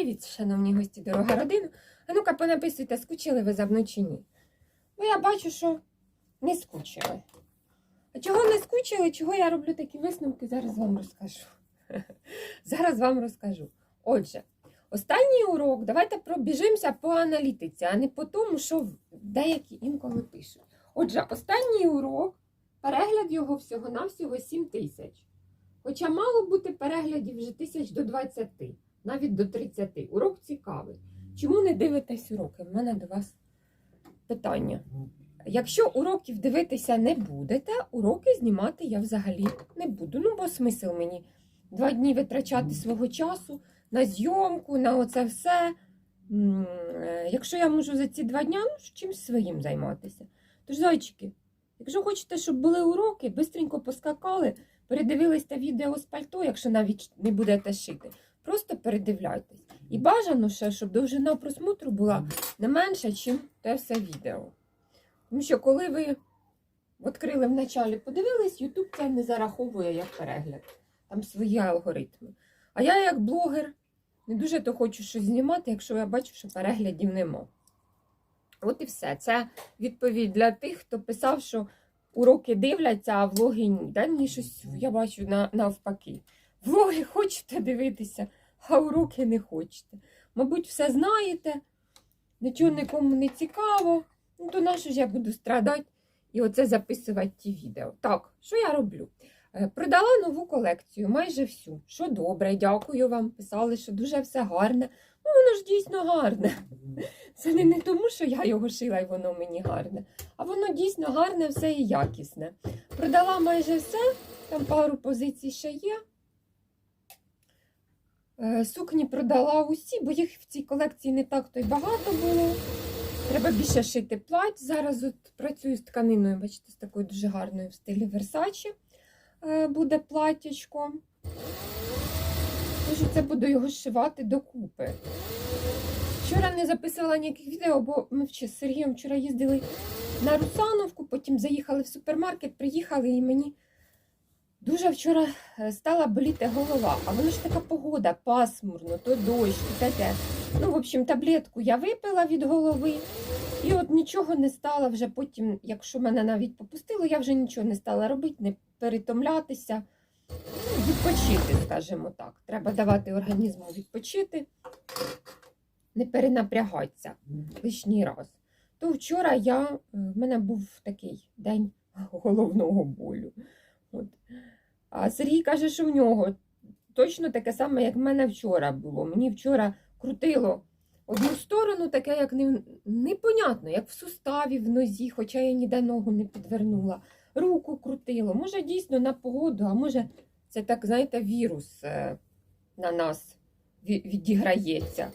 Привіт, шановні гості, дорога родина. А ну-ка, понаписуйте, скучили ви за мною чи ні. Ну, я бачу, що не скучили. А чого не скучили, чого я роблю такі висновки, зараз вам розкажу. Зараз вам розкажу. Отже, останній урок, давайте пробіжимося по аналітиці, а не по тому, що деякі інколи пишуть. Отже, останній урок, перегляд його всього-навсього 7 тисяч. Хоча мало бути переглядів вже тисяч до 20, навіть до 30. Урок цікавий. Чому не дивитесь уроки? У мене до вас питання. Якщо уроків дивитися не будете, уроки знімати я взагалі не буду. Ну, бо смисл мені два дні витрачати свого часу на зйомку, на оце все. Якщо я можу за ці два дня ну, чимось своїм займатися. Тож, зайчики, якщо хочете, щоб були уроки, бистренько поскакали, передивились те відео з пальто, якщо навіть не будете шити. Просто передивляйтесь. І бажано ще, щоб довжина просмотру була не менша, ніж те все відео. Тому що коли ви відкрили в началі, подивились, YouTube це не зараховує як перегляд. Там свої алгоритми. А я, як блогер, не дуже то хочу щось знімати, якщо я бачу, що переглядів нема. От і все. Це відповідь для тих, хто писав, що уроки дивляться, а влоги ні. Да? Мені щось я бачу на, навпаки. Влоги хочете дивитися, а уроки не хочете. Мабуть, все знаєте, нічого нікому не цікаво. Ну, то нащо ж я буду страдати і оце записувати ті відео. Так, що я роблю? Е, Продала нову колекцію, майже всю. Що добре, дякую вам. Писали, що дуже все гарне. Ну, воно ж дійсно гарне. Це не, не тому, що я його шила і воно мені гарне, а воно дійсно гарне, все і якісне. Продала майже все, там пару позицій ще є. Е, Сукні продала усі, бо їх в цій колекції не так то й багато було. Треба більше шити плать. Зараз от працюю з тканиною, бачите, з такою дуже гарною в стилі е, буде платтячко. Тож це буду його зшивати докупи. Вчора не записувала ніяких відео, бо ми з Сергієм вчора їздили на Русановку, потім заїхали в супермаркет, приїхали і мені дуже вчора е, стала боліти голова. А воно ж така погода, пасмурно, то дощ, то таке. Ну, в общем, таблетку я випила від голови, і от нічого не стала вже потім, якщо мене навіть попустило, я вже нічого не стала робити, не перетомлятися, ну, відпочити, скажімо так. Треба давати організму відпочити, не перенапрягатися лишній раз. То вчора я, е, в мене був такий день головного болю. От. А Сергій каже, що в нього точно таке саме, як в мене вчора було. Мені вчора крутило одну сторону, таке, як не, непонятно, як в суставі, в нозі, хоча я ніде ногу не підвернула. Руку крутило. Може, дійсно на погоду, а може, це так, знаєте, вірус е, на нас відіграється.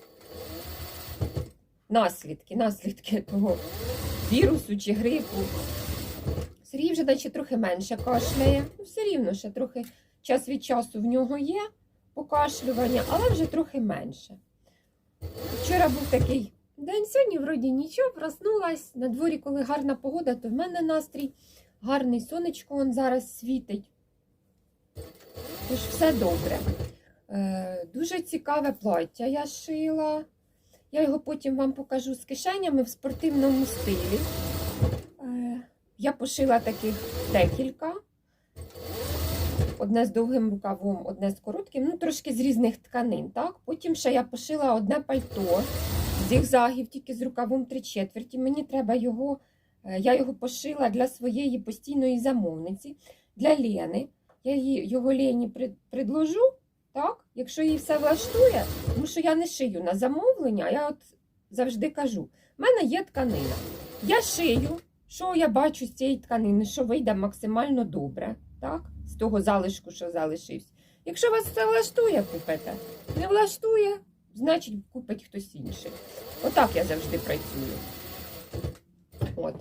Наслідки, наслідки того вірусу чи грипу. Сергій вже наче трохи менше кашляє. Ну, все рівно ще трохи час від часу в нього є покашлювання, але вже трохи менше. Вчора був такий день, сьогодні вроді нічого, проснулась. На дворі, коли гарна погода, то в мене настрій гарний сонечко он зараз світить. Тож все добре. Е, дуже цікаве плаття я шила. Я його потім вам покажу з кишенями в спортивному стилі. Я пошила таких декілька. Одне з довгим рукавом, одне з коротким, ну трошки з різних тканин. так? Потім ще я пошила одне пальто з зігзагів, тільки з рукавом три четверті. Мені треба його, е, я його пошила для своєї постійної замовниці, для Лени. Я його Лені пред- предложу, так? якщо їй все влаштує, тому що я не шию на замовлення, я от завжди кажу: в мене є тканина. Я шию, що я бачу з цієї тканини, що вийде максимально добре, так? з того залишку, що залишився. Якщо вас це влаштує, купите. Не влаштує, значить купить хтось інший. Отак я завжди працюю. От.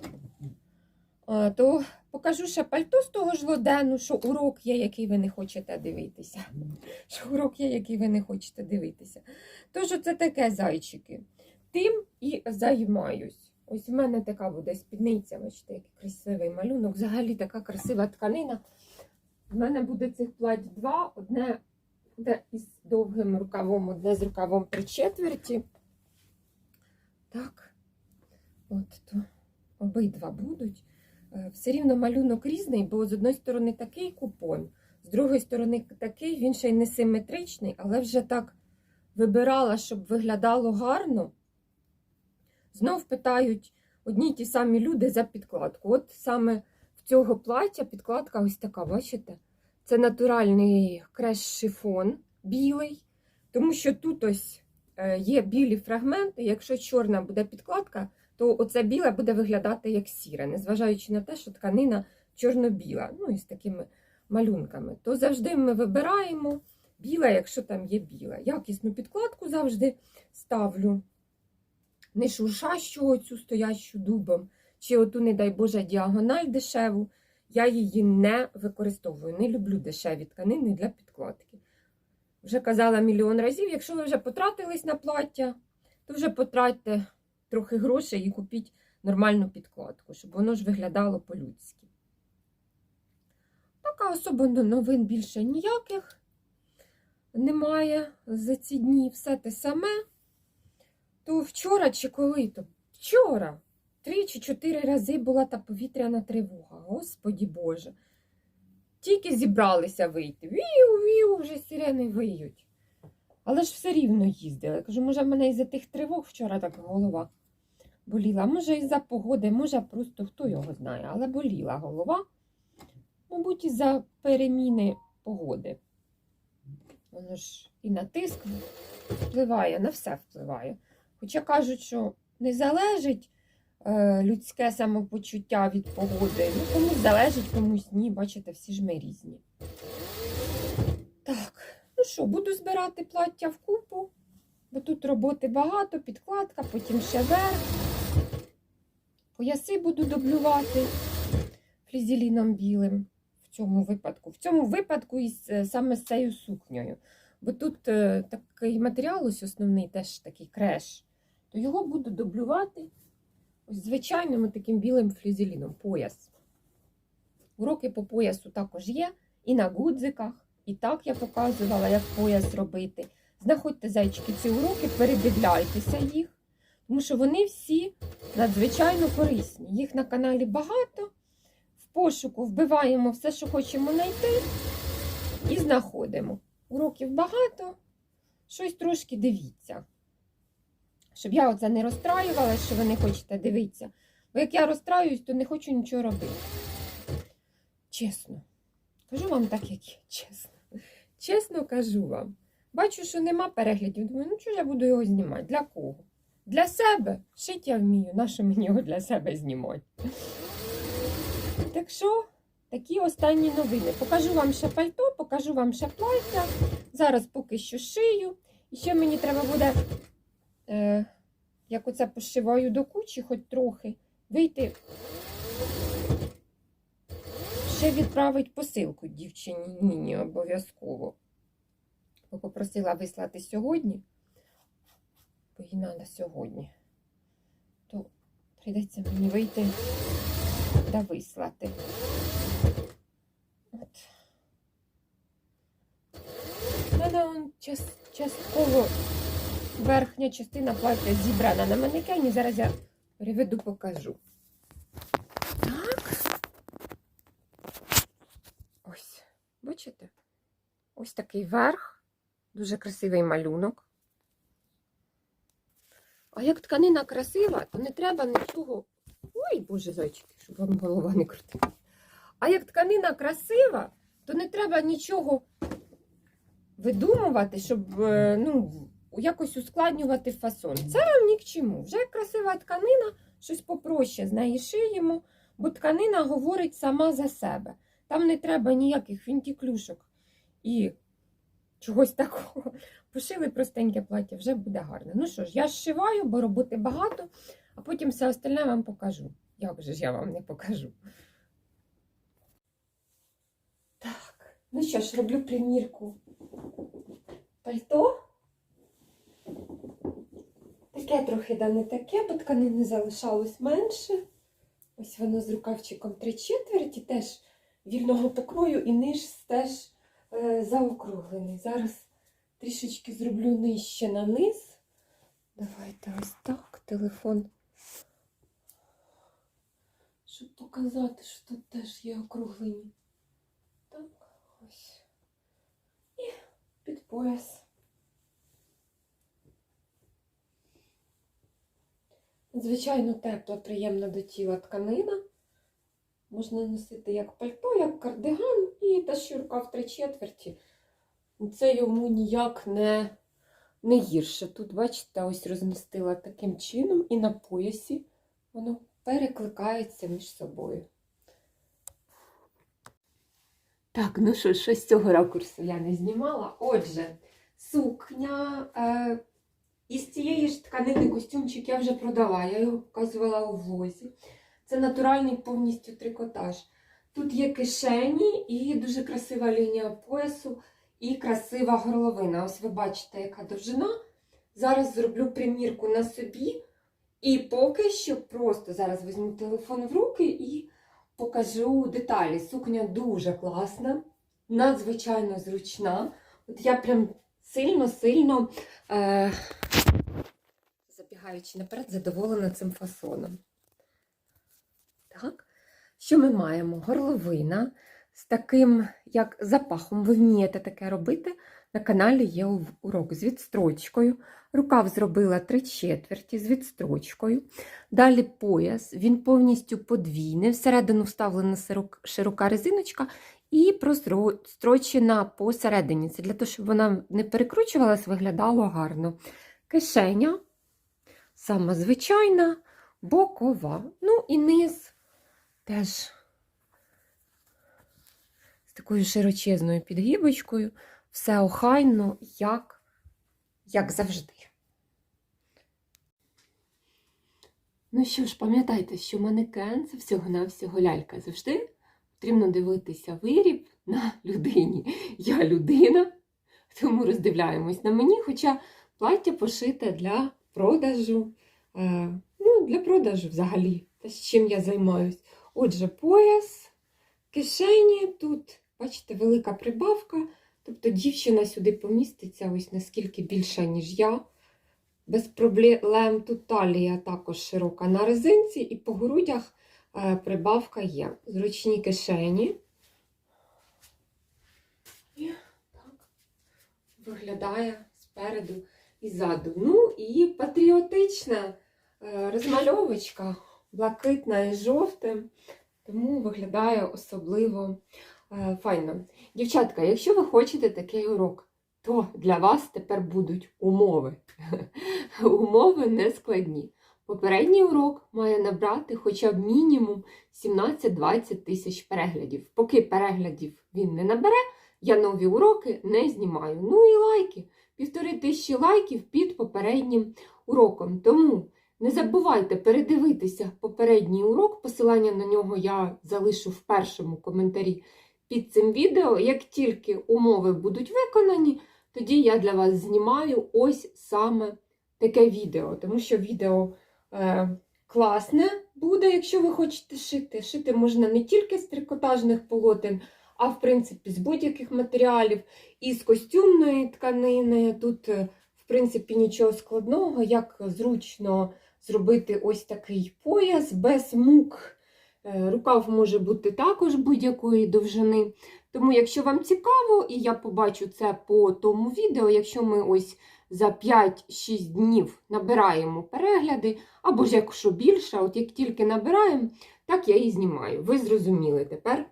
А, то покажу ще пальто з того ж лодену, що урок є, який ви не хочете дивитися. Що урок є, який ви не хочете дивитися. Тож це таке зайчики. Тим і займаюсь. Ось в мене така буде спідниця, бачите, який красивий малюнок. Взагалі така красива тканина. В мене буде цих плать два. Одне Де із довгим рукавом, одне з рукавом три четверті. Так, от то обидва будуть. Е, Все рівно малюнок різний, бо з одної сторони такий купон, з другої сторони такий, він ще й не симетричний, але вже так вибирала, щоб виглядало гарно. Знов питають одні й ті самі люди за підкладку. От саме в цього плаття підкладка ось така, бачите? Це натуральний креш-шифон білий, тому що тут ось е, є білі фрагменти. Якщо чорна буде підкладка, то оце біле буде виглядати як сіре, незважаючи на те, що тканина чорно-біла, ну і з такими малюнками. То завжди ми вибираємо біле, якщо там є біле. Якісну підкладку завжди ставлю. Не шуршащу оцю стоящу дубом, чи оту, не дай Боже, діагональ дешеву. Я її не використовую. Не люблю дешеві тканини для підкладки. Вже казала мільйон разів, якщо ви вже потратились на плаття, то вже потратьте трохи грошей і купіть нормальну підкладку, щоб воно ж виглядало по-людськи. Поки особо новин більше ніяких немає за ці дні. Все те саме. То вчора чи коли то? Вчора. Три чи чотири рази була та повітряна тривога. Господі Боже. Тільки зібралися вийти. Віу-віу, вже сирени виють. Але ж все рівно їздили. Кажу, може, в мене із-за тих тривог вчора так голова боліла. Може, із-за погоди, може, просто хто його знає, але боліла голова. Мабуть, із-за переміни погоди. Воно ж і на тиск впливає, на все впливає. Хоча кажуть, що не залежить е, людське самопочуття від погоди. Ну, комусь залежить, комусь ні. Бачите, всі ж ми різні. Так, ну що, буду збирати плаття в купу, бо тут роботи багато, підкладка, потім ще верх. Пояси буду дублювати флізеліном білим в цьому випадку. В цьому випадку із, е, саме з цією сукнею. Бо тут е, такий матеріал ось основний, теж такий креш, то його буду дублювати ось звичайним таким білим флізеліном, пояс. Уроки по поясу також є, і на гудзиках, і так я показувала, як пояс робити. Знаходьте зайчики ці уроки, передивляйтеся їх, тому що вони всі надзвичайно корисні. Їх на каналі багато. В пошуку вбиваємо все, що хочемо знайти, і знаходимо. Уроків багато, щось трошки дивіться. Щоб я оце не розстраювала, що ви не хочете дивитися. Бо як я розстраююсь, то не хочу нічого робити. Чесно. Кажу вам так, як є, чесно. Чесно кажу вам. Бачу, що нема переглядів. Думаю, ну чого я буду його знімати? Для кого? Для себе. Шить я вмію. Нащо мені його для себе знімати? Так що, такі останні новини. Покажу вам ще пальто, покажу вам ще плаття. Зараз поки що шию. І ще мені треба буде, е, як оце пошиваю до кучі, хоч трохи, вийти. Ще відправить посилку дівчині Ніні обов'язково. Бо попросила вислати сьогодні, бо їй треба сьогодні. То прийдеться мені вийти та вислати. От. Час, частково верхня частина плаття зібрана на манекені. Зараз я переведу, покажу. Так. Ось, бачите? Ось такий верх, дуже красивий малюнок. А як тканина красива, то не треба нічого. Ой, боже зайчики, щоб вам голова не крутила. А як тканина красива, то не треба нічого видумувати, щоб е, ну, якось ускладнювати фасон. Це вам ні к чому. Вже красива тканина, щось попроще з неї шиємо, бо тканина говорить сама за себе. Там не треба ніяких фінтіклюшок і чогось такого. Пошили простеньке плаття, вже буде гарно. Ну що ж, я зшиваю, бо роботи багато, а потім все остальне вам покажу. Як же ж я вам не покажу? Так, ну що ж, роблю примірку пальто. Таке трохи да не таке, бо тканини залишалось менше. Ось воно з рукавчиком три четверті, теж вільного покрою, і низ теж е, заокруглений. Зараз трішечки зроблю нижче на низ. Давайте ось так, телефон. Щоб показати, що тут теж є округлені. Так, ось. І під пояс. Звичайно, тепла, приємна до тіла тканина. Можна носити як пальто, як кардиган і та щурка в три четверті. Це йому ніяк не, не гірше. Тут, бачите, ось розмістила таким чином, і на поясі воно перекликається між собою. Так, ну що, ж, з цього ракурсу я не знімала. Отже, сукня. Е, із цієї ж тканини костюмчик я вже продала, я його показувала у влозі. Це натуральний повністю трикотаж. Тут є кишені і дуже красива лінія поясу і красива горловина. Ось ви бачите, яка довжина. Зараз зроблю примірку на собі. І поки що просто зараз візьму телефон в руки і покажу деталі. Сукня дуже класна, надзвичайно зручна. От я прям сильно-сильно, е, забігаючи наперед, задоволена цим фасоном. Так. Що ми маємо? Горловина з таким, як запахом. Ви вмієте таке робити. На каналі є урок з відстрочкою. Рукав зробила три четверті з відстрочкою. Далі пояс, він повністю подвійний. Всередину вставлена широка резиночка і прострочена посередині. Це для того, щоб вона не перекручувалась, виглядало гарно. Кишеня, сама звичайна, бокова. Ну і низ теж з такою широчезною підгібочкою. Все охайно, як, як завжди. Ну що ж, пам'ятайте, що манекен це всього-навсього лялька. Завжди потрібно дивитися виріб на людині. Я людина, тому роздивляємось на мені, хоча плаття пошите для продажу. Е, ну, для продажу взагалі, те, з чим я займаюсь. Отже, пояс, кишені тут, бачите, велика прибавка. Тобто дівчина сюди поміститься ось наскільки більша, ніж я. Без проблем тут талія також широка на резинці, і по грудях е, прибавка є. Зручні кишені. І так виглядає спереду і ззаду. Ну і патріотична е, розмальовочка, блакитна і жовтим, тому виглядає особливо е, файно. Дівчатка, якщо ви хочете такий урок, то для вас тепер будуть умови. Умови не складні. Попередній урок має набрати хоча б мінімум 17-20 тисяч переглядів. Поки переглядів він не набере, я нові уроки не знімаю. Ну і лайки. Півтори тисячі лайків під попереднім уроком. Тому не забувайте передивитися попередній урок. Посилання на нього я залишу в першому коментарі під цим відео. Як тільки умови будуть виконані, тоді я для вас знімаю ось саме таке відео. Тому що відео е, класне буде, якщо ви хочете шити. Шити можна не тільки з трикотажних полотен, а в принципі з будь-яких матеріалів, і з костюмної тканини. Тут, е, в принципі, нічого складного, як зручно зробити ось такий пояс без мук. Е, Рукав може бути також будь-якої довжини. Тому, якщо вам цікаво, і я побачу це по тому відео, якщо ми ось за 5-6 днів набираємо перегляди, або ж якщо більше, от як тільки набираємо, так я і знімаю. Ви зрозуміли тепер,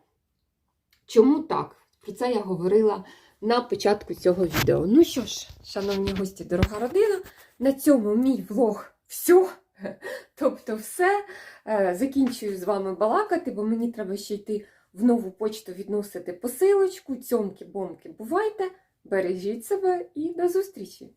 чому так? Про це я говорила на початку цього відео. Ну що ж, шановні гості, дорога родина, на цьому мій влог все. Тобто, все. Е, Закінчую з вами балакати, бо мені треба ще йти в нову почту відносити посилочку. Цьомки-бомки, бувайте, бережіть себе і до зустрічі!